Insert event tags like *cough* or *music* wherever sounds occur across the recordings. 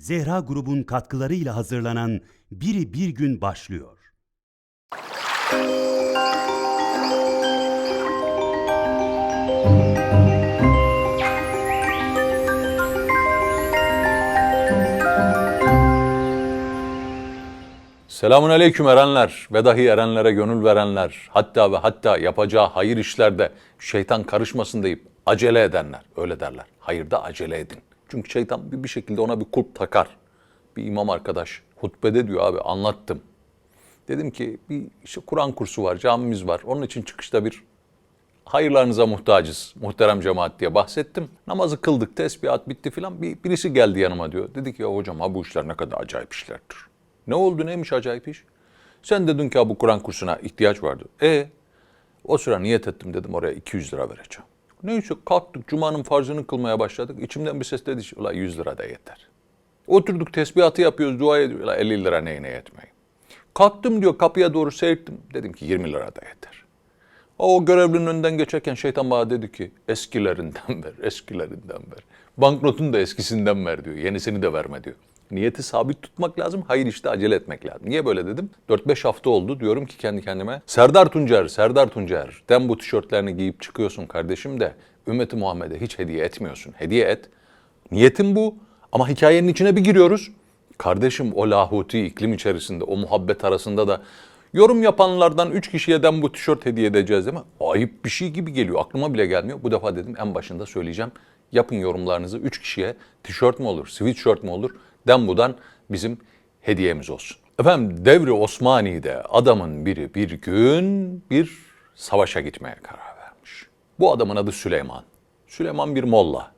Zehra grubun katkılarıyla hazırlanan Biri Bir Gün başlıyor. Selamun aleyküm erenler ve dahi erenlere gönül verenler, hatta ve hatta yapacağı hayır işlerde şeytan karışmasın deyip acele edenler, öyle derler. Hayırda acele edin. Çünkü şeytan bir, şekilde ona bir kulp takar. Bir imam arkadaş hutbede diyor abi anlattım. Dedim ki bir işte Kur'an kursu var, camimiz var. Onun için çıkışta bir hayırlarınıza muhtacız muhterem cemaat diye bahsettim. Namazı kıldık, tesbihat bitti filan. Bir, birisi geldi yanıma diyor. Dedi ki ya hocam ha bu işler ne kadar acayip işlerdir. Ne oldu neymiş acayip iş? Sen dedin ki ha bu Kur'an kursuna ihtiyaç vardı. E o sıra niyet ettim dedim oraya 200 lira vereceğim. Neyse kalktık Cuma'nın farzını kılmaya başladık. İçimden bir ses dedi ki ulan 100 lira da yeter. Oturduk tesbihatı yapıyoruz, dua ediyoruz. Ulan 50 lira neyine yetmeyin. Kalktım diyor kapıya doğru seyrettim. Dedim ki 20 lira da yeter. O görevlinin önünden geçerken şeytan bana dedi ki eskilerinden ver, eskilerinden ver. Banknotun da eskisinden ver diyor. Yenisini de verme diyor. Niyeti sabit tutmak lazım, hayır işte acele etmek lazım. Niye böyle dedim? 4-5 hafta oldu diyorum ki kendi kendime. Serdar Tuncer, Serdar Tuncer. Den bu tişörtlerini giyip çıkıyorsun kardeşim de ümmeti Muhammed'e hiç hediye etmiyorsun. Hediye et. Niyetim bu ama hikayenin içine bir giriyoruz. Kardeşim o lahuti iklim içerisinde, o muhabbet arasında da yorum yapanlardan 3 kişiyeden bu tişört hediye edeceğiz değil mi? Ayıp bir şey gibi geliyor. Aklıma bile gelmiyor. Bu defa dedim en başında söyleyeceğim. Yapın yorumlarınızı 3 kişiye tişört mü olur, sweatshirt mi olur? Dembu'dan bizim hediyemiz olsun. Efendim devri Osmani'de adamın biri bir gün bir savaşa gitmeye karar vermiş. Bu adamın adı Süleyman. Süleyman bir molla.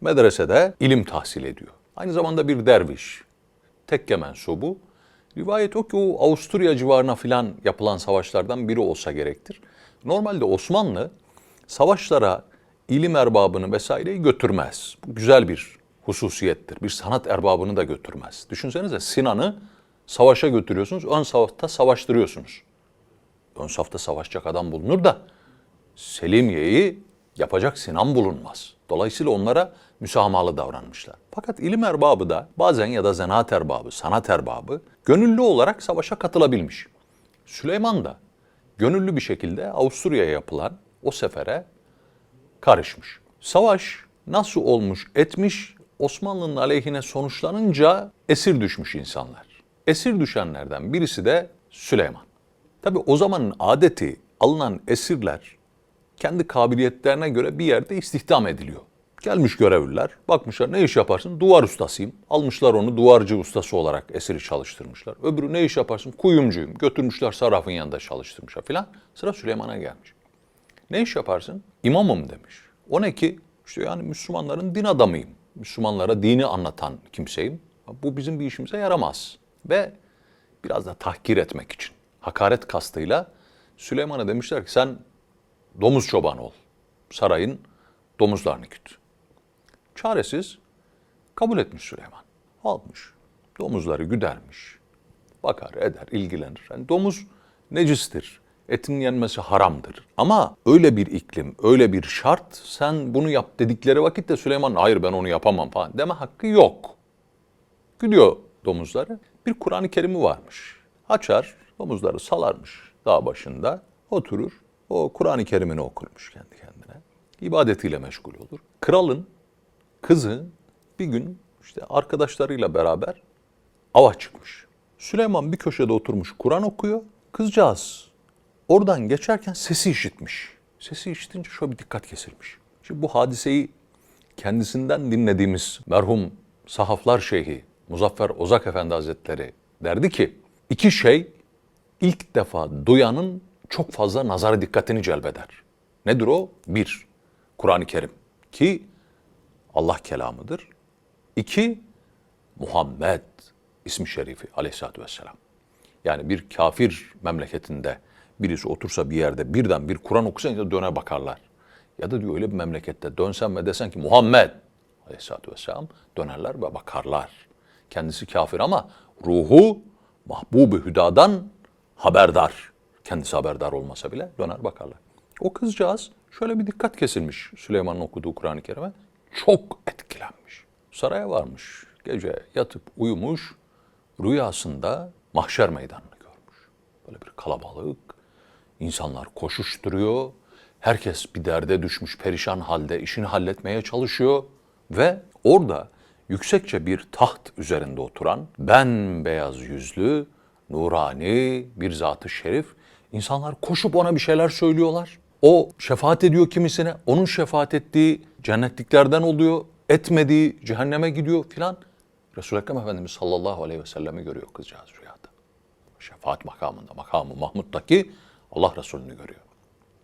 Medresede ilim tahsil ediyor. Aynı zamanda bir derviş. Tekke mensubu. Rivayet o ki o Avusturya civarına filan yapılan savaşlardan biri olsa gerektir. Normalde Osmanlı savaşlara ilim erbabını vesaireyi götürmez. Bu güzel bir hususiyettir. Bir sanat erbabını da götürmez. Düşünsenize Sinan'ı savaşa götürüyorsunuz, ön safta savaştırıyorsunuz. Ön safta savaşacak adam bulunur da Selimiye'yi yapacak Sinan bulunmaz. Dolayısıyla onlara müsamahalı davranmışlar. Fakat ilim erbabı da bazen ya da zanaat erbabı, sanat erbabı gönüllü olarak savaşa katılabilmiş. Süleyman da gönüllü bir şekilde Avusturya'ya yapılan o sefere karışmış. Savaş nasıl olmuş etmiş Osmanlı'nın aleyhine sonuçlanınca esir düşmüş insanlar. Esir düşenlerden birisi de Süleyman. Tabi o zamanın adeti alınan esirler kendi kabiliyetlerine göre bir yerde istihdam ediliyor. Gelmiş görevliler, bakmışlar ne iş yaparsın? Duvar ustasıyım. Almışlar onu duvarcı ustası olarak esiri çalıştırmışlar. Öbürü ne iş yaparsın? Kuyumcuyum. Götürmüşler sarrafın yanında çalıştırmışlar filan. Sıra Süleyman'a gelmiş. Ne iş yaparsın? İmamım demiş. O ne ki? İşte yani Müslümanların din adamıyım. Müslümanlara dini anlatan kimseyim. Bu bizim bir işimize yaramaz. Ve biraz da tahkir etmek için, hakaret kastıyla Süleyman'a demişler ki sen domuz çobanı ol. Sarayın domuzlarını güt. Çaresiz kabul etmiş Süleyman. Almış. Domuzları güdermiş. Bakar, eder, ilgilenir. Yani domuz necistir. Etin yenmesi haramdır. Ama öyle bir iklim, öyle bir şart sen bunu yap dedikleri vakitte Süleyman hayır ben onu yapamam falan deme hakkı yok. Gidiyor domuzları. Bir Kur'an-ı Kerim'i varmış. Açar, domuzları salarmış dağ başında. Oturur, o Kur'an-ı Kerim'ini okurmuş kendi kendine. İbadetiyle meşgul olur. Kralın kızı bir gün işte arkadaşlarıyla beraber ava çıkmış. Süleyman bir köşede oturmuş Kur'an okuyor. Kızcağız oradan geçerken sesi işitmiş. Sesi işitince şöyle bir dikkat kesilmiş. Şimdi bu hadiseyi kendisinden dinlediğimiz merhum sahaflar şeyhi Muzaffer Ozak Efendi Hazretleri derdi ki iki şey ilk defa duyanın çok fazla nazara dikkatini celbeder. Nedir o? Bir, Kur'an-ı Kerim ki Allah kelamıdır. İki, Muhammed ismi şerifi aleyhissalatü vesselam. Yani bir kafir memleketinde birisi otursa bir yerde birden bir Kur'an okusa ya döne bakarlar. Ya da diyor öyle bir memlekette dönsen ve desen ki Muhammed aleyhissalatü vesselam dönerler ve bakarlar. Kendisi kafir ama ruhu mahbub hüdadan haberdar. Kendisi haberdar olmasa bile döner bakarlar. O kızcağız şöyle bir dikkat kesilmiş Süleyman'ın okuduğu Kur'an-ı Kerim'e. Çok etkilenmiş. Saraya varmış. Gece yatıp uyumuş, rüyasında mahşer meydanını görmüş. Böyle bir kalabalık, insanlar koşuşturuyor, herkes bir derde düşmüş, perişan halde işini halletmeye çalışıyor ve orada yüksekçe bir taht üzerinde oturan bembeyaz yüzlü, nurani bir zatı şerif, insanlar koşup ona bir şeyler söylüyorlar. O şefaat ediyor kimisine, onun şefaat ettiği cennetliklerden oluyor, etmediği cehenneme gidiyor filan. Resul-i Ekrem Efendimiz sallallahu aleyhi ve sellemi görüyor kızcağız rüyada. Şefaat makamında, makamı Mahmud'daki Allah Resulü'nü görüyor.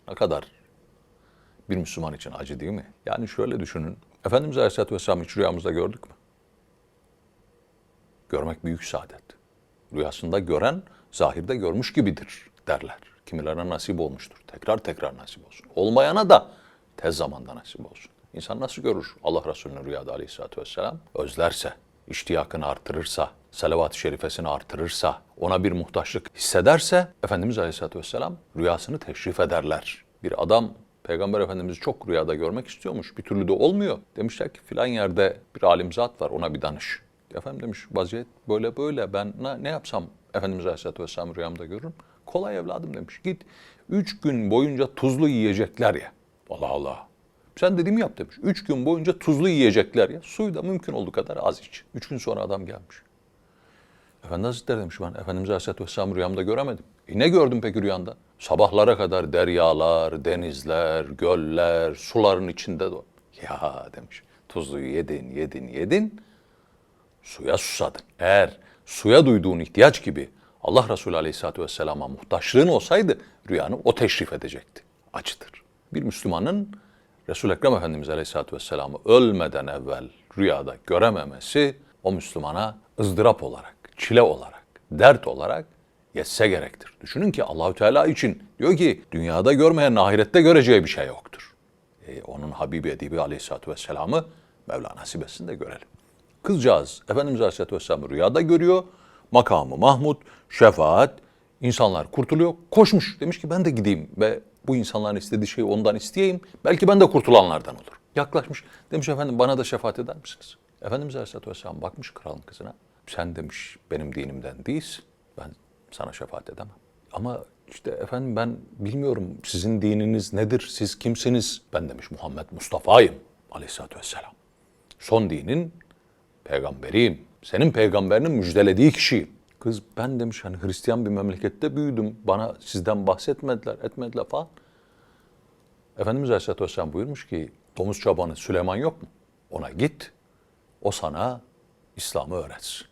Ne kadar bir Müslüman için acı değil mi? Yani şöyle düşünün. Efendimiz Aleyhisselatü Vesselam hiç rüyamızda gördük mü? Görmek büyük saadet. Rüyasında gören zahirde görmüş gibidir derler. Kimilerine nasip olmuştur. Tekrar tekrar nasip olsun. Olmayana da tez zamanda nasip olsun. İnsan nasıl görür Allah Resulü'nü rüyada aleyhissalatü vesselam? Özlerse, iştiyakını artırırsa, salavat-ı şerifesini artırırsa, ona bir muhtaçlık hissederse Efendimiz Aleyhisselatü Vesselam rüyasını teşrif ederler. Bir adam Peygamber Efendimiz'i çok rüyada görmek istiyormuş. Bir türlü de olmuyor. Demişler ki filan yerde bir alim zat var ona bir danış. Efendim demiş vaziyet böyle böyle ben ne, yapsam Efendimiz Aleyhisselatü Vesselam rüyamda görürüm. Kolay evladım demiş. Git üç gün boyunca tuzlu yiyecekler ya. Allah Allah. Sen dediğimi yap demiş. Üç gün boyunca tuzlu yiyecekler ya. Suyu da mümkün olduğu kadar az iç. Üç gün sonra adam gelmiş. Efendi Hazretleri demiş ben Efendimiz Aleyhisselatü Vesselam rüyamda göremedim. E ne gördün peki rüyanda? Sabahlara kadar deryalar, denizler, göller, suların içinde de. Ya demiş tuzluyu yedin, yedin, yedin. Suya susadın. Eğer suya duyduğun ihtiyaç gibi Allah Resulü Aleyhisselatü Vesselam'a muhtaçlığın olsaydı rüyanı o teşrif edecekti. Acıdır. Bir Müslümanın Resul-i Ekrem Efendimiz Aleyhisselatü Vesselam'ı ölmeden evvel rüyada görememesi o Müslümana ızdırap olarak, çile olarak, dert olarak yetse gerektir. Düşünün ki Allahü Teala için diyor ki dünyada görmeyen ahirette göreceği bir şey yoktur. E, onun Habibi Edibi Aleyhisselatü Vesselam'ı Mevla nasip etsin de görelim. Kızcağız Efendimiz Aleyhisselatü Vesselam'ı rüyada görüyor. Makamı Mahmud, şefaat, insanlar kurtuluyor. Koşmuş demiş ki ben de gideyim ve bu insanların istediği şeyi ondan isteyeyim. Belki ben de kurtulanlardan olur. Yaklaşmış. Demiş efendim bana da şefaat eder misiniz? Efendimiz Aleyhisselatü Vesselam bakmış kralın kızına. Sen demiş benim dinimden değilsin. Ben sana şefaat edemem. Ama işte efendim ben bilmiyorum sizin dininiz nedir? Siz kimsiniz? Ben demiş Muhammed Mustafa'yım Aleyhisselatü Vesselam. Son dinin peygamberiyim. Senin peygamberinin müjdelediği kişiyim. Kız ben demiş hani Hristiyan bir memlekette büyüdüm. Bana sizden bahsetmediler, etmediler falan. Efendimiz Aleyhisselatü Vesselam buyurmuş ki domuz çobanı Süleyman yok mu? Ona git. O sana İslam'ı öğretsin.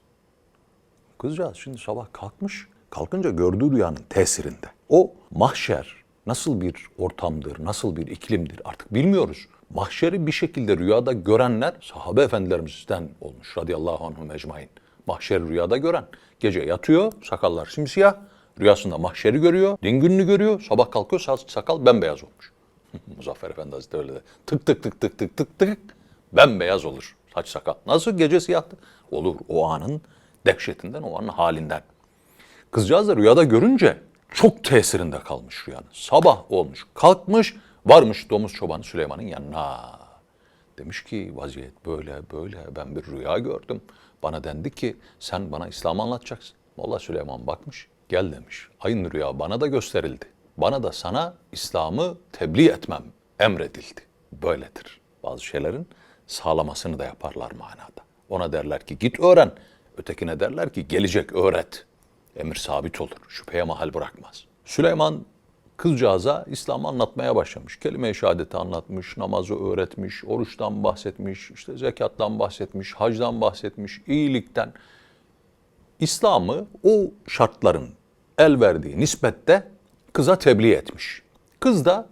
Kızcağız şimdi sabah kalkmış. Kalkınca gördüğü rüyanın tesirinde. O mahşer nasıl bir ortamdır, nasıl bir iklimdir artık bilmiyoruz. Mahşeri bir şekilde rüyada görenler sahabe efendilerimizden olmuş radıyallahu anhum ecmain. Mahşeri rüyada gören. Gece yatıyor, sakallar simsiyah. Rüyasında mahşeri görüyor, din gününü görüyor. Sabah kalkıyor, sa- sakal bembeyaz olmuş. *laughs* Muzaffer Efendi Hazretleri öyle de. Tık tık tık tık tık tık tık bembeyaz olur saç sakal. Nasıl gece siyahtı? Olur o anın dehşetinden, o anın halinden. Kızcağız da rüyada görünce çok tesirinde kalmış rüyanın. Sabah olmuş, kalkmış, varmış domuz çobanı Süleyman'ın yanına. Demiş ki vaziyet böyle böyle ben bir rüya gördüm. Bana dendi ki sen bana İslam'ı anlatacaksın. Molla Süleyman bakmış gel demiş. Aynı rüya bana da gösterildi. Bana da sana İslam'ı tebliğ etmem emredildi. Böyledir. Bazı şeylerin sağlamasını da yaparlar manada. Ona derler ki git öğren. Ötekine derler ki gelecek öğret. Emir sabit olur. Şüpheye mahal bırakmaz. Süleyman kızcağıza İslam'ı anlatmaya başlamış. Kelime-i şehadeti anlatmış, namazı öğretmiş, oruçtan bahsetmiş, işte zekattan bahsetmiş, hacdan bahsetmiş, iyilikten. İslam'ı o şartların el verdiği nispette kıza tebliğ etmiş. Kız da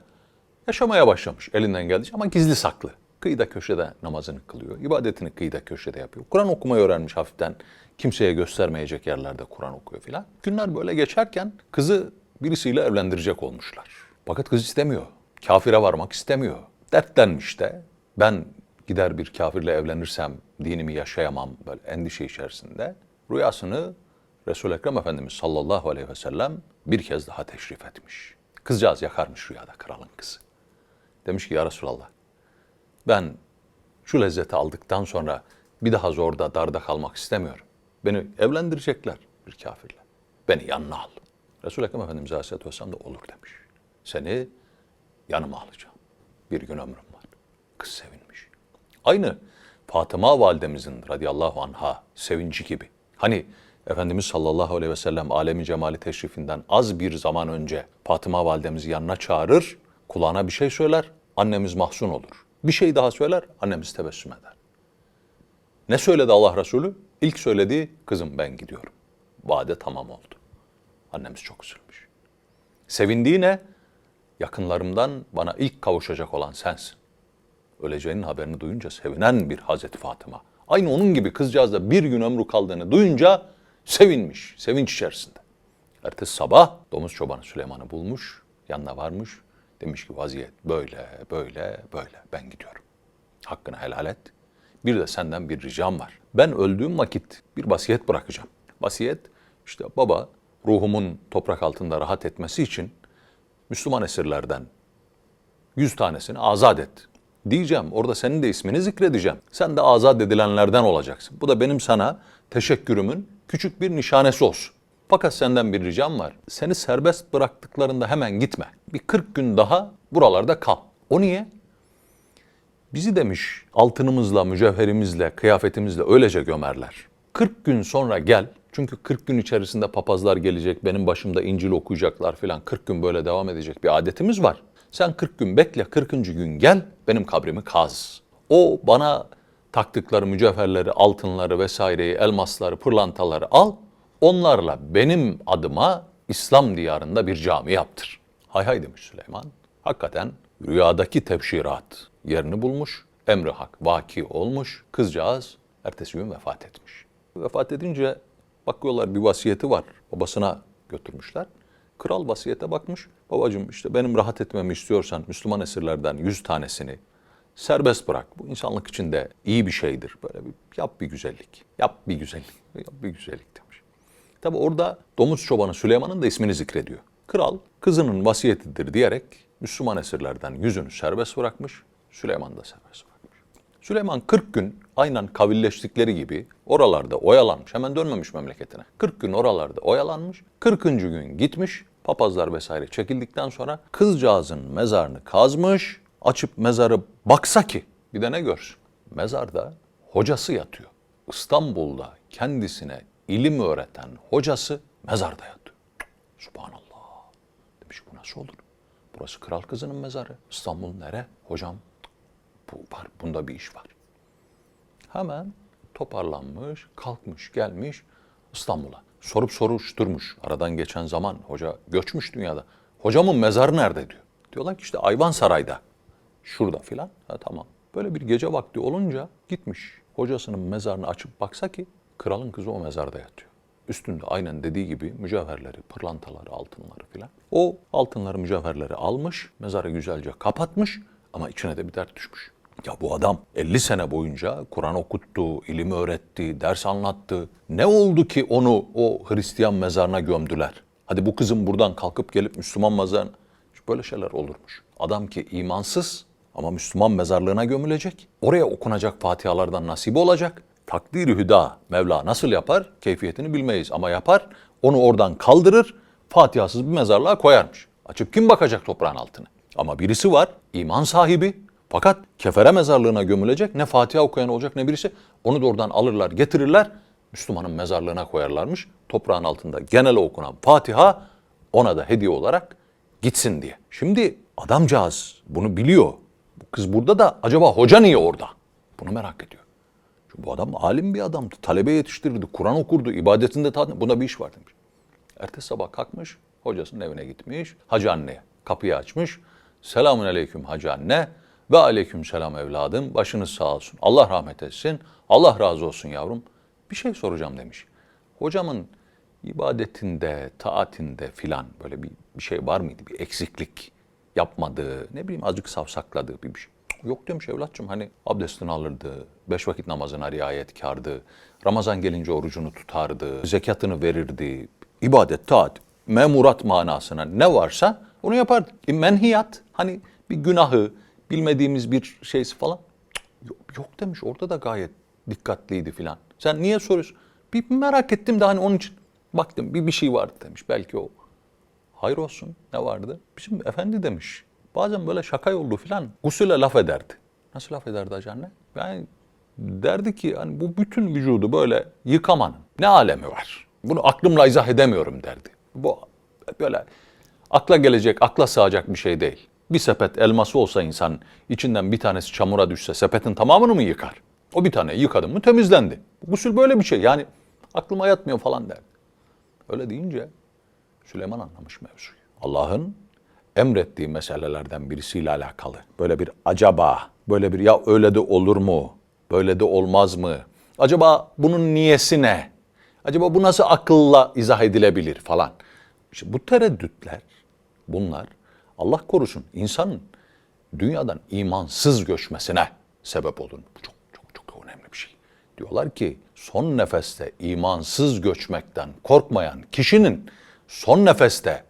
yaşamaya başlamış elinden geldiğince ama gizli saklı. Kıyıda köşede namazını kılıyor, ibadetini kıyıda köşede yapıyor. Kur'an okumayı öğrenmiş hafiften. Kimseye göstermeyecek yerlerde Kur'an okuyor filan. Günler böyle geçerken kızı birisiyle evlendirecek olmuşlar. Fakat kız istemiyor. Kafire varmak istemiyor. Dertlenmiş de ben gider bir kafirle evlenirsem dinimi yaşayamam böyle endişe içerisinde. Rüyasını Resul-i Ekrem Efendimiz sallallahu aleyhi ve sellem bir kez daha teşrif etmiş. Kızcağız yakarmış rüyada kralın kızı. Demiş ki ya Resulallah ben şu lezzeti aldıktan sonra Bir daha zorda, darda kalmak istemiyorum. Beni evlendirecekler bir kafirle. Beni yanına al. Resul-i Ekrem Efendimiz Aleyhisselatü Vesselam da olur demiş. Seni yanıma alacağım. Bir gün ömrüm var. Kız sevinmiş. Aynı Fatıma validemizin radıyallahu anha sevinci gibi. Hani Efendimiz sallallahu aleyhi ve sellem alemi cemali teşrifinden az bir zaman önce Fatıma validemizi yanına çağırır, kulağına bir şey söyler, annemiz mahzun olur. Bir şey daha söyler, annemiz tebessüm eder. Ne söyledi Allah Resulü? İlk söylediği kızım ben gidiyorum. Vade tamam oldu. Annemiz çok üzülmüş. Sevindiği ne? Yakınlarımdan bana ilk kavuşacak olan sensin. Öleceğinin haberini duyunca sevinen bir Hazreti Fatıma. Aynı onun gibi kızcağız da bir gün ömrü kaldığını duyunca sevinmiş, sevinç içerisinde. Ertesi sabah domuz çobanı Süleyman'ı bulmuş, yanına varmış. Demiş ki vaziyet böyle, böyle, böyle. Ben gidiyorum. Hakkını helal et. Bir de senden bir ricam var. Ben öldüğüm vakit bir vasiyet bırakacağım. Vasiyet işte baba ruhumun toprak altında rahat etmesi için Müslüman esirlerden yüz tanesini azat et. Diyeceğim orada senin de ismini zikredeceğim. Sen de azat edilenlerden olacaksın. Bu da benim sana teşekkürümün küçük bir nişanesi olsun. Fakat senden bir ricam var. Seni serbest bıraktıklarında hemen gitme. Bir 40 gün daha buralarda kal. O niye? Bizi demiş altınımızla, mücevherimizle, kıyafetimizle öylece gömerler. 40 gün sonra gel. Çünkü 40 gün içerisinde papazlar gelecek, benim başımda İncil okuyacaklar filan. 40 gün böyle devam edecek bir adetimiz var. Sen 40 gün bekle, 40. gün gel, benim kabrimi kaz. O bana taktıkları mücevherleri, altınları vesaireyi, elmasları, pırlantaları al. Onlarla benim adıma İslam diyarında bir cami yaptır. Hay hay demiş Süleyman. Hakikaten rüyadaki tebşirat yerini bulmuş. Emri hak vaki olmuş. Kızcağız ertesi gün vefat etmiş. Vefat edince bakıyorlar bir vasiyeti var. Babasına götürmüşler. Kral vasiyete bakmış. Babacığım işte benim rahat etmemi istiyorsan Müslüman esirlerden yüz tanesini serbest bırak. Bu insanlık için de iyi bir şeydir. Böyle bir yap bir güzellik. Yap bir güzellik. Yap bir güzellik demiş. Tabi orada domuz çobanı Süleyman'ın da ismini zikrediyor. Kral kızının vasiyetidir diyerek Müslüman esirlerden yüzünü serbest bırakmış. Süleyman da serbest bırakmış. Süleyman 40 gün aynen kavilleştikleri gibi oralarda oyalanmış. Hemen dönmemiş memleketine. 40 gün oralarda oyalanmış. 40. gün gitmiş. Papazlar vesaire çekildikten sonra kızcağızın mezarını kazmış. Açıp mezarı baksa ki bir de ne görsün? Mezarda hocası yatıyor. İstanbul'da kendisine ilim öğreten hocası mezarda yatıyor. Subhanallah. Demiş bu nasıl olur? Burası kral kızının mezarı. İstanbul nere? Hocam bu var, bunda bir iş var. Hemen toparlanmış, kalkmış, gelmiş İstanbul'a. Sorup soruşturmuş. Aradan geçen zaman hoca göçmüş dünyada. Hocamın mezarı nerede diyor. Diyorlar ki işte Ayvansaray'da. Şurada filan. Ha, tamam. Böyle bir gece vakti olunca gitmiş. Hocasının mezarını açıp baksa ki kralın kızı o mezarda yatıyor. Üstünde aynen dediği gibi mücevherleri, pırlantaları, altınları filan. O altınları, mücevherleri almış, mezarı güzelce kapatmış ama içine de bir dert düşmüş. Ya bu adam 50 sene boyunca Kur'an okuttu, ilim öğretti, ders anlattı. Ne oldu ki onu o Hristiyan mezarına gömdüler? Hadi bu kızın buradan kalkıp gelip Müslüman mezarına... Böyle şeyler olurmuş. Adam ki imansız ama Müslüman mezarlığına gömülecek. Oraya okunacak fatihalardan nasibi olacak. Takdiri hüda Mevla nasıl yapar? Keyfiyetini bilmeyiz ama yapar. Onu oradan kaldırır, fatihasız bir mezarlığa koyarmış. Açıp kim bakacak toprağın altına? Ama birisi var, iman sahibi. Fakat kefere mezarlığına gömülecek. Ne Fatiha okuyan olacak ne birisi. Onu da oradan alırlar, getirirler. Müslümanın mezarlığına koyarlarmış. Toprağın altında genel okunan Fatiha ona da hediye olarak gitsin diye. Şimdi adamcağız bunu biliyor. Bu kız burada da acaba hoca niye orada? Bunu merak ediyor. Bu adam alim bir adamdı. Talebe yetiştirirdi, Kur'an okurdu, ibadetinde tadı. Buna bir iş var demiş. Ertesi sabah kalkmış, hocasının evine gitmiş. Hacı anneye kapıyı açmış. Selamun aleyküm hacı anne. Ve aleyküm selam evladım. Başınız sağ olsun. Allah rahmet etsin. Allah razı olsun yavrum. Bir şey soracağım demiş. Hocamın ibadetinde, taatinde filan böyle bir, bir şey var mıydı? Bir eksiklik yapmadığı, ne bileyim azıcık savsakladığı bir şey. Yok demiş evlatçım hani abdestini alırdı, beş vakit namazına riayetkardı, Ramazan gelince orucunu tutardı, zekatını verirdi, ibadet, taat, memurat manasına ne varsa onu yapardı. E, menhiyat hani bir günahı, bilmediğimiz bir şeysi falan yok, yok demiş orada da gayet dikkatliydi filan. Sen niye soruyorsun? Bir merak ettim de hani onun için baktım bir bir şey vardı demiş. Belki o. Hayır olsun ne vardı? Bizim efendi demiş. Bazen böyle şaka yollu filan gusüle laf ederdi. Nasıl laf ederdi hacı anne? Yani derdi ki hani bu bütün vücudu böyle yıkamanın ne alemi var? Bunu aklımla izah edemiyorum derdi. Bu böyle akla gelecek, akla sığacak bir şey değil. Bir sepet elması olsa insan içinden bir tanesi çamura düşse sepetin tamamını mı yıkar? O bir tane yıkadım mı temizlendi. Gusül böyle bir şey yani aklıma yatmıyor falan derdi. Öyle deyince Süleyman anlamış mevzuyu. Allah'ın emrettiği meselelerden birisiyle alakalı. Böyle bir acaba, böyle bir ya öyle de olur mu? Böyle de olmaz mı? Acaba bunun niyesi ne? Acaba bu nasıl akılla izah edilebilir falan. İşte bu tereddütler, bunlar Allah korusun insanın dünyadan imansız göçmesine sebep olur. Bu çok çok çok önemli bir şey. Diyorlar ki son nefeste imansız göçmekten korkmayan kişinin son nefeste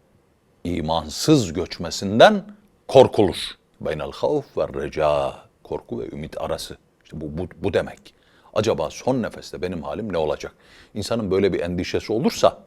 imansız göçmesinden korkulur. Beynel havf ve reca. Korku ve ümit arası. İşte bu, bu, bu demek. Acaba son nefeste benim halim ne olacak? İnsanın böyle bir endişesi olursa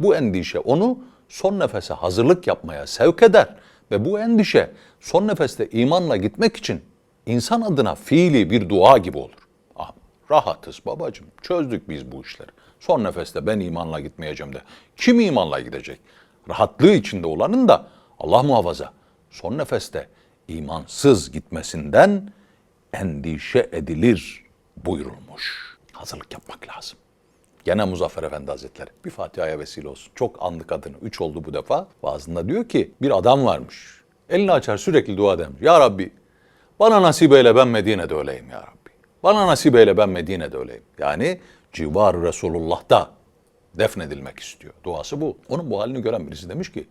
bu endişe onu son nefese hazırlık yapmaya sevk eder. Ve bu endişe son nefeste imanla gitmek için insan adına fiili bir dua gibi olur. Ah, rahatız babacığım çözdük biz bu işleri. Son nefeste ben imanla gitmeyeceğim de. Kim imanla gidecek? Rahatlığı içinde olanın da Allah muhafaza son nefeste imansız gitmesinden endişe edilir buyurulmuş. Hazırlık yapmak lazım. Gene Muzaffer Efendi Hazretleri bir Fatiha'ya vesile olsun. Çok andık adını. Üç oldu bu defa. Vaazında diyor ki bir adam varmış. Elini açar sürekli dua eder. Ya Rabbi bana nasip eyle ben Medine'de öleyim ya Rabbi. Bana nasip eyle ben Medine'de öleyim. Yani civar Resulullah'ta defnedilmek istiyor. Duası bu. Onun bu halini gören birisi demiş ki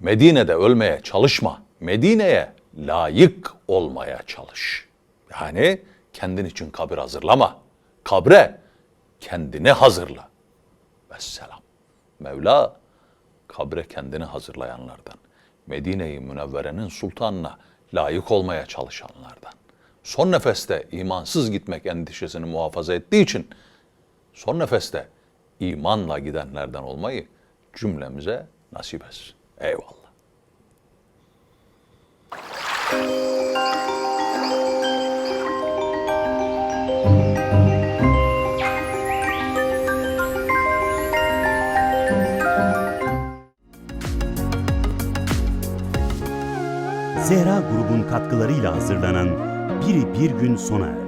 Medine'de ölmeye çalışma. Medine'ye layık olmaya çalış. Yani kendin için kabir hazırlama. Kabre kendini hazırla. Vesselam. Mevla kabre kendini hazırlayanlardan. Medine-i Münevvere'nin sultanına layık olmaya çalışanlardan. Son nefeste imansız gitmek endişesini muhafaza ettiği için son nefeste imanla gidenlerden olmayı cümlemize nasip etsin. Eyvallah. Zehra grubun katkılarıyla hazırlanan Biri Bir Gün sona erdi.